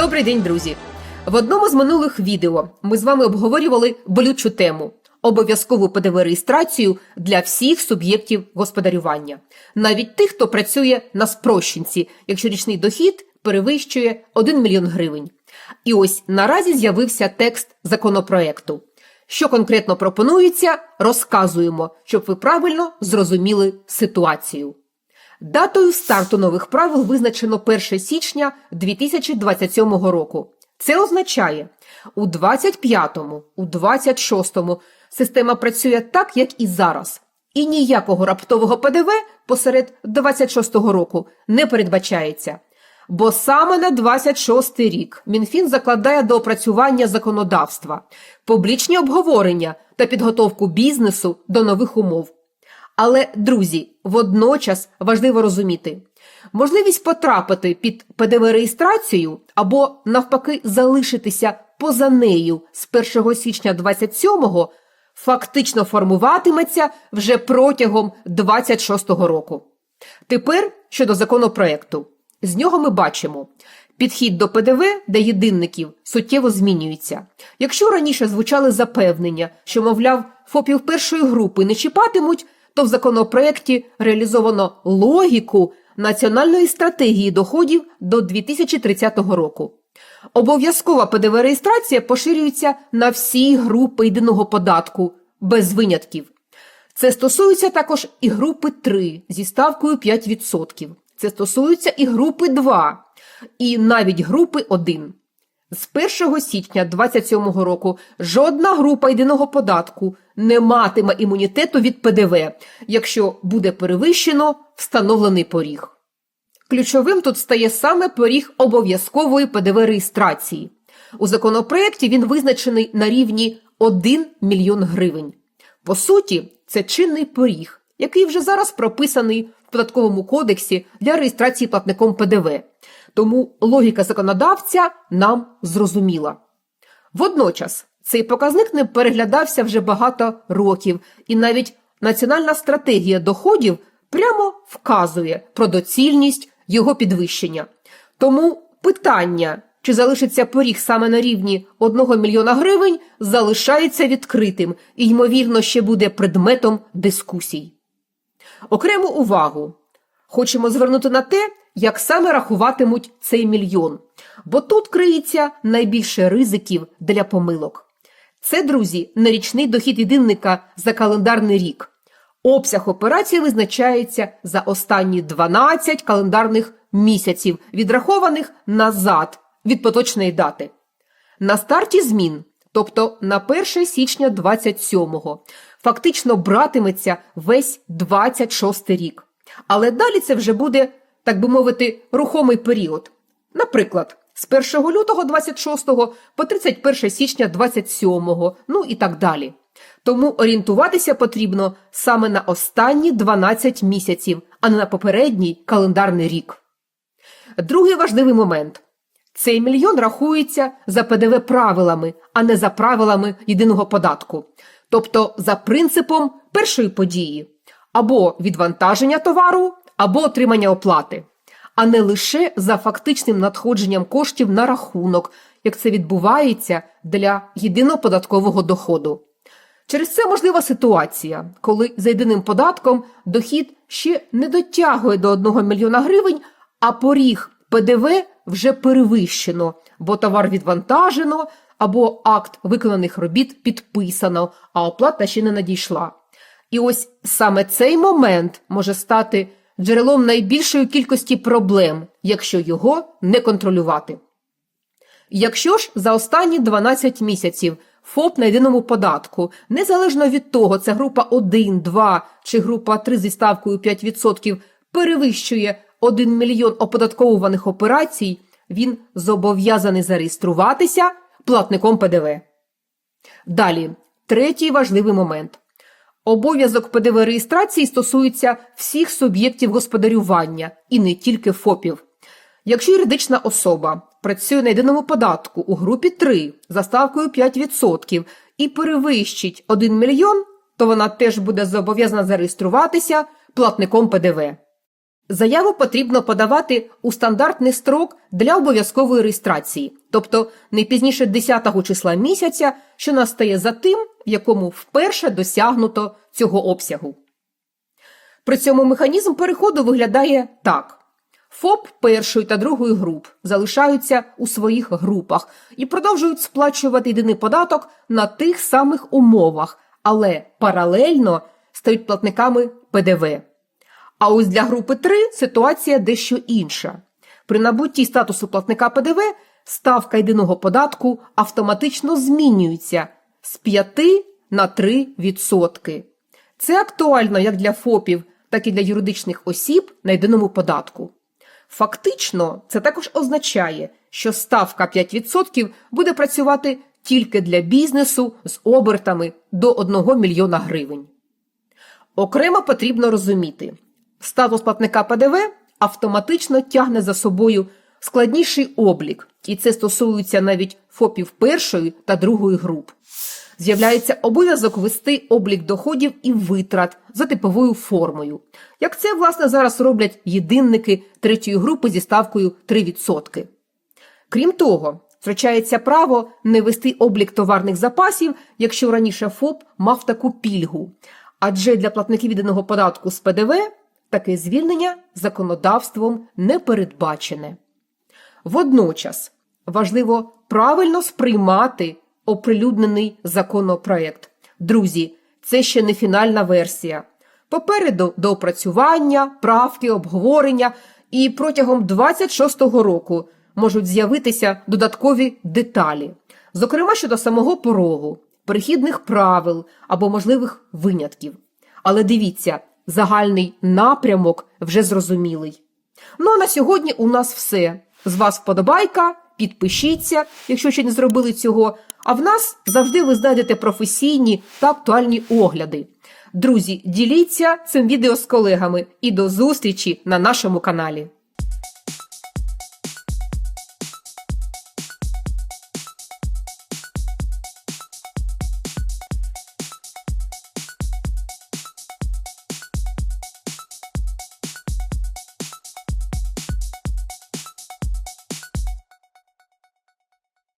Добрий день, друзі! В одному з минулих відео ми з вами обговорювали болючу тему обов'язкову ПДВ реєстрацію для всіх суб'єктів господарювання, навіть тих, хто працює на спрощенці, якщо річний дохід перевищує 1 мільйон гривень. І ось наразі з'явився текст законопроекту. Що конкретно пропонується, розказуємо, щоб ви правильно зрозуміли ситуацію. Датою старту нових правил визначено 1 січня 2027 року. Це означає, у 25-му, у 26-му система працює так, як і зараз. І ніякого раптового ПДВ посеред 26-го року не передбачається. Бо саме на 26-й рік Мінфін закладає до опрацювання законодавства, публічні обговорення та підготовку бізнесу до нових умов. Але, друзі, водночас важливо розуміти, можливість потрапити під ПДВ-реєстрацію або, навпаки, залишитися поза нею з 1 січня 27-го фактично формуватиметься вже протягом 26-го року. Тепер щодо законопроекту. З нього ми бачимо, підхід до ПДВ для єдинників суттєво змінюється. Якщо раніше звучали запевнення, що, мовляв, ФОПів першої групи не чіпатимуть, то в законопроекті реалізовано логіку національної стратегії доходів до 2030 року. Обов'язкова ПДВ-реєстрація поширюється на всі групи єдиного податку, без винятків. Це стосується також і групи 3 зі ставкою 5%. Це стосується і групи 2, і навіть групи 1. З 1 січня 2027 року жодна група єдиного податку не матиме імунітету від ПДВ, якщо буде перевищено встановлений поріг. Ключовим тут стає саме поріг обов'язкової ПДВ-реєстрації. У законопроєкті він визначений на рівні 1 мільйон гривень. По суті, це чинний поріг, який вже зараз прописаний в податковому кодексі для реєстрації платником ПДВ. Тому логіка законодавця нам зрозуміла. Водночас цей показник не переглядався вже багато років, і навіть Національна стратегія доходів прямо вказує про доцільність його підвищення. Тому питання, чи залишиться поріг саме на рівні 1 мільйона гривень, залишається відкритим і, ймовірно, ще буде предметом дискусій. Окрему увагу хочемо звернути на те, як саме рахуватимуть цей мільйон, бо тут криється найбільше ризиків для помилок. Це, друзі, не річний дохід єдинника за календарний рік. Обсяг операції визначається за останні 12 календарних місяців, відрахованих назад від поточної дати. На старті змін, тобто на 1 січня 27-го, фактично братиметься весь 26 рік. Але далі це вже буде, так би мовити, рухомий період. Наприклад, з 1 лютого 26 по 31 січня 27, ну і так далі. Тому орієнтуватися потрібно саме на останні 12 місяців, а не на попередній календарний рік. Другий важливий момент. Цей мільйон рахується за ПДВ правилами, а не за правилами єдиного податку, тобто за принципом першої події або відвантаження товару, або отримання оплати, а не лише за фактичним надходженням коштів на рахунок, як це відбувається для єдиного податкового доходу. Через це можлива ситуація, коли за єдиним податком дохід ще не дотягує до 1 мільйона гривень, а поріг ПДВ вже перевищено, бо товар відвантажено або акт виконаних робіт підписано, а оплата ще не надійшла. І ось саме цей момент може стати джерелом найбільшої кількості проблем, якщо його не контролювати. Якщо ж за останні 12 місяців ФОП на єдиному податку, незалежно від того, це група 1, 2 чи група 3 зі ставкою 5%, перевищує 1 мільйон оподатковуваних операцій, він зобов'язаний зареєструватися платником ПДВ. Далі, третій важливий момент. Обов'язок ПДВ реєстрації стосується всіх суб'єктів господарювання і не тільки ФОПів. Якщо юридична особа працює на єдиному податку у групі 3 за ставкою 5% і перевищить 1 мільйон, то вона теж буде зобов'язана зареєструватися платником ПДВ. Заяву потрібно подавати у стандартний строк для обов'язкової реєстрації, тобто не пізніше 10 числа місяця, що настає за тим, в якому вперше досягнуто цього обсягу. При цьому механізм переходу виглядає так. ФОП першої та другої груп залишаються у своїх групах і продовжують сплачувати єдиний податок на тих самих умовах, але паралельно стають платниками ПДВ. А ось для групи 3 ситуація дещо інша. При набутті статусу платника ПДВ ставка єдиного податку автоматично змінюється з 5 на 3 відсотки. Це актуально як для ФОПів, так і для юридичних осіб на єдиному податку. Фактично, це також означає, що ставка 5% буде працювати тільки для бізнесу з обертами до 1 мільйона гривень. Окремо потрібно розуміти, статус платника ПДВ автоматично тягне за собою складніший облік, і це стосується навіть ФОПів першої та другої груп. З'являється обов'язок вести облік доходів і витрат за типовою формою, як це, власне, зараз роблять єдинники третьої групи зі ставкою 3%. Крім того, втрачається право не вести облік товарних запасів, якщо раніше ФОП мав таку пільгу. Адже для платників єдиного податку з ПДВ таке звільнення законодавством не передбачене. Водночас важливо правильно сприймати оприлюднений законопроект. Друзі, це ще не фінальна версія. Попереду доопрацювання, правки, обговорення, і протягом 26-го року можуть з'явитися додаткові деталі, зокрема щодо самого порогу, перехідних правил або можливих винятків. Але дивіться, загальний напрямок вже зрозумілий. Ну а на сьогодні у нас все. З вас вподобайка, підпишіться, якщо ще не зробили цього. А в нас завжди ви знайдете професійні та актуальні огляди. Друзі, діліться цим відео з колегами і до зустрічі на нашому каналі.